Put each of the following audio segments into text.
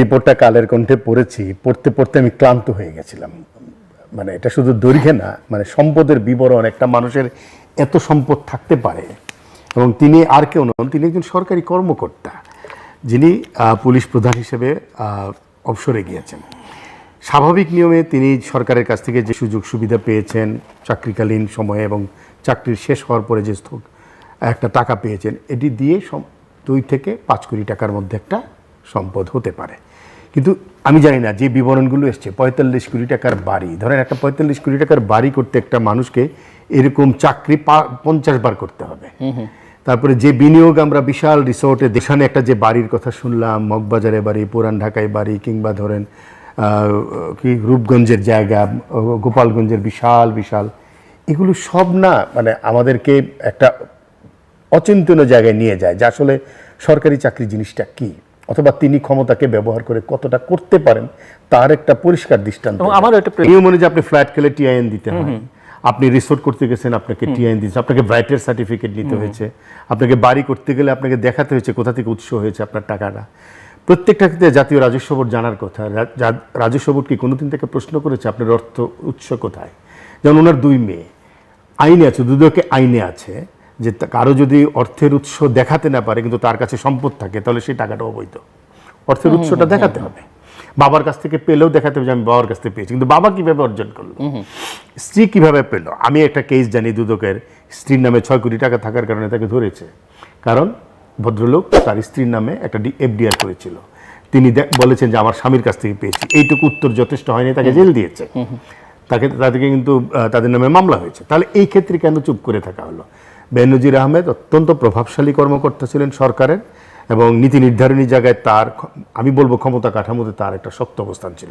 রিপোর্টটা কালের কণ্ঠে পড়েছি, পড়তে পড়তে আমি ক্লান্ত হয়ে গেছিলাম। মানে এটা শুধু দৈর্ঘ্যে না মানে সম্পদের বিবরণ, একটা মানুষের এত সম্পদ থাকতে পারে। এবং তিনি আর কেউ নন, তিনি একজন সরকারি কর্মকর্তা, যিনি পুলিশ প্রধান হিসেবে অবসরে গিয়েছেন। স্বাভাবিক নিয়মে তিনি সরকারের কাছ থেকে যে সুযোগ সুবিধা পেয়েছেন, চাকরিকালীন সময়ে এবং চাকরির শেষ হওয়ার পরে যে একটা টাকা পেয়েছেন, এটি দিয়ে দুই থেকে পাঁচ কোটি টাকার মধ্যে একটা সম্পদ হতে পারে। কিন্তু আমি জানি না যে বিবরণগুলো এসছে। পঁয়তাল্লিশ কোটি টাকার বাড়ি। ধরেন একটা পঁয়তাল্লিশ কোটি টাকার বাড়ি করতে একটা মানুষকে এরকম চাকরি পা- পঞ্চাশ বার করতে হবে। তারপরে যে বিনিয়োগ আমরা বিশাল রিসোর্টে দেশানে একটা যে বাড়ির কথা শুনলাম মগবাজারে বাড়ি পুরান ঢাকায় বাড়ি কিংবা ধরেন কি রূপগঞ্জের জায়গা গোপালগঞ্জের বিশাল বিশাল। এগুলো সব না মানে আমাদেরকে একটা অচিন্তনীয় জায়গায় নিয়ে যায়। যে আসলে সরকারি চাকরি জিনিসটা কি? অথবা তিনি ক্ষমতাকে ব্যবহার করে কতটা করতে পারেন তার একটা পরিষ্কার দৃষ্টান্ত এবং আমারও একটা প্রে- নিয়ম অনুযায়ী আপনি ফ্ল্যাট খেলে টিআইএন দিতে হয়। আপনি রিসোর্ট করতে গেছেন আপনাকে টিআইএন দিতে আপনাকে ব্রাইটের সার্টিফিকেট নিতে হয়েছে আপনাকে বাড়ি করতে গেলে আপনাকে দেখাতে হয়েছে কোথা থেকে উৎস হয়েছে আপনার টাকাটা। প্রত্যেকটা ক্ষেত্রে জাতীয় রাজস্ব বোর্ড জানার কথা। রাজস্ব বোর্ড কি কোনোদিন থেকে প্রশ্ন করেছে আপনার অর্থ উৎস কোথায়? যেমন ওনার দুই মেয়ে আইনে আছে দুদকে আইনে আছে যে কারও যদি অর্থের উৎস দেখাতে না পারে কিন্তু তার কাছে সম্পদ থাকে তাহলে সেই টাকাটা অবৈধ। অর্থের উৎসটা দেখাতে হবে। বাবার কাছ থেকে পেলেও দেখাতে হবে যে আমি বাবার কাছ থেকে পেয়েছি। কিন্তু বাবা কীভাবে অর্জন করল? স্ত্রী কীভাবে পেল? আমি একটা কেস জানি দুদকের স্ত্রীর নামে ছয় কোটি টাকা থাকার কারণে তাকে ধরেছে। কারণ ভদ্রলোক তার স্ত্রীর নামে একটা এফডিআর করেছিল। তিনি বলেছেন যে আমার স্বামীর কাছ থেকে পেয়েছি। এইটুকু উত্তর যথেষ্ট হয়নি তাকে জেল দিয়েছে। তাকে তাদেরকে কিন্তু তাদের নামে মামলা হয়েছে। তাহলে এই ক্ষেত্রে কেন চুপ করে থাকা হলো? বেনজির আহমেদ অত্যন্ত প্রভাবশালী কর্মকর্তা ছিলেন সরকারের এবং নীতি নির্ধারণী জায়গায় তার আমি বলব ক্ষমতা কাঠামোতে তার একটা শক্ত অবস্থান ছিল।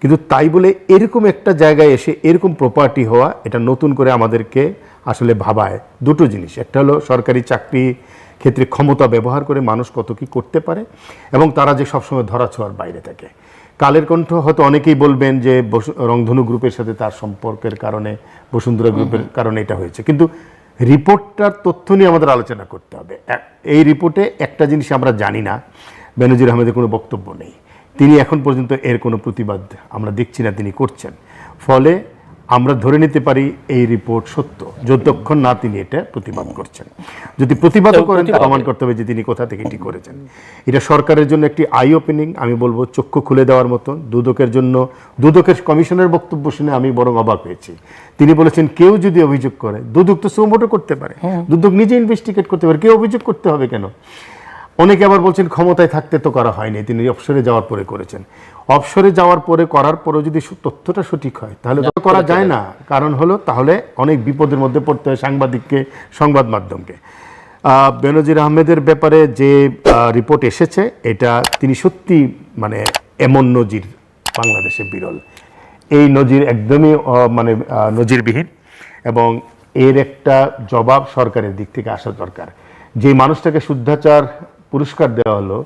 কিন্তু তাই বলে এরকম একটা জায়গায় এসে এরকম প্রপার্টি হওয়া এটা নতুন করে আমাদেরকে আসলে ভাবায় দুটো জিনিস। একটা হলো সরকারি চাকরি ক্ষেত্রে ক্ষমতা ব্যবহার করে মানুষ কত কি করতে পারে এবং তারা যে সবসময় ধরা ছোঁয়ার বাইরে থাকে। কালের কণ্ঠ হয়তো অনেকেই বলবেন যে বসু- রংধনু গ্রুপের সাথে তার সম্পর্কের কারণে বসুন্ধরা গ্রুপের কারণে এটা হয়েছে। কিন্তু রিপোর্টটার তথ্য নিয়ে আমাদের আলোচনা করতে হবে। এই রিপোর্টে একটা জিনিস আমরা জানি না, বেনজির আহমেদের কোনো বক্তব্য নেই। তিনি এখন পর্যন্ত এর কোনো প্রতিবাদ আমরা দেখছি না তিনি করছেন। ফলে আমরা ধরে নিতে পারি এই রিপোর্ট সত্য। যতক্ষণ না তিনি এটা প্রতিবাদ করছেন। যদি প্রতিবাদও করেন তা প্রমাণ করতে হবে যে তিনি কোথা থেকে এটি করেছেন। এটা সরকারের জন্য একটি আই ওপেনিং আমি বলব চক্ষু খুলে দেওয়ার মতো দুদকের জন্য দুদকের কমিশনের বক্তব্য শুনে আমি বরং অবাক হয়েছি। তিনি বলেছেন কেউ যদি অভিযোগ করে দুদক তো সুমোটো করতে পারে। দুদক নিজে ইনভেস্টিগেট করতে পারে। কেউ অভিযোগ করতে হবে কেন? অনেকে আবার বলছেন ক্ষমতায় থাকতে তো করা হয়নি তিনি অবসরে যাওয়ার পরে করেছেন। অবসরে যাওয়ার পরে করার পরেও যদি তথ্যটা সঠিক হয় তাহলে তো করা যায় না। কারণ হলো তাহলে অনেক বিপদের মধ্যে পড়তে হয় সাংবাদিককে সংবাদ মাধ্যমকে। বেনজির আহমেদের ব্যাপারে যে রিপোর্ট এসেছে এটা তিনি সত্যি মানে এমন নজির বাংলাদেশে বিরল। এই নজির একদমই মানে নজিরবিহীন এবং এর একটা জবাব সরকারের দিক থেকে আসা দরকার। যে মানুষটাকে শুদ্ধাচার পুরস্কার দেওয়া হলো,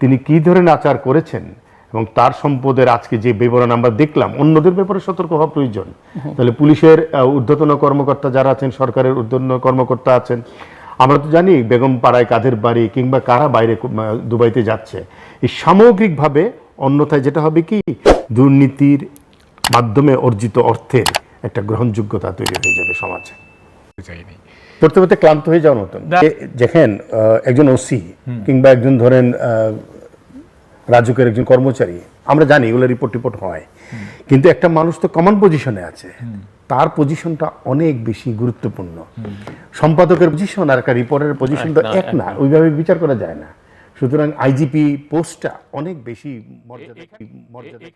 তিনি কি ধরনের আচার করেছেন এবং তার সম্পদের আজকে যে বিবরণ আমরা দেখলাম, অন্যদের ব্যাপারে সতর্ক হওয়া প্রয়োজন। তাহলে পুলিশের ঊর্ধ্বতন কর্মকর্তা যারা আছেন, সরকারের ঊর্ধ্বতন কর্মকর্তা আছেন, আমরা তো জানি বেগম পাড়ায় কাদের বাড়ি কিংবা কারা বাইরে দুবাইতে যাচ্ছে। এই সামগ্রিকভাবে অন্যথায় যেটা হবে কি, দুর্নীতির মাধ্যমে অর্জিত অর্থের একটা গ্রহণযোগ্যতা তৈরি হয়ে যাবে সমাজে। চাইনি পড়তে পড়তে ক্লান্ত হয়ে যাওয়ার মতন। দেখেন একজন ওসি কিংবা একজন ধরেন রাজুকের একজন কর্মচারী আমরা জানি এগুলো রিপোর্ট টিপোর্ট হয়। কিন্তু একটা মানুষ তো কমন পজিশনে আছে। তার পজিশনটা অনেক বেশি গুরুত্বপূর্ণ। সম্পাদকের পজিশন আর একটা রিপোর্টের পজিশন তো এক না ওইভাবে বিচার করা যায় না। সুতরাং আইজিপি পোস্টটা অনেক বেশি মর্যাদা মর্যাদা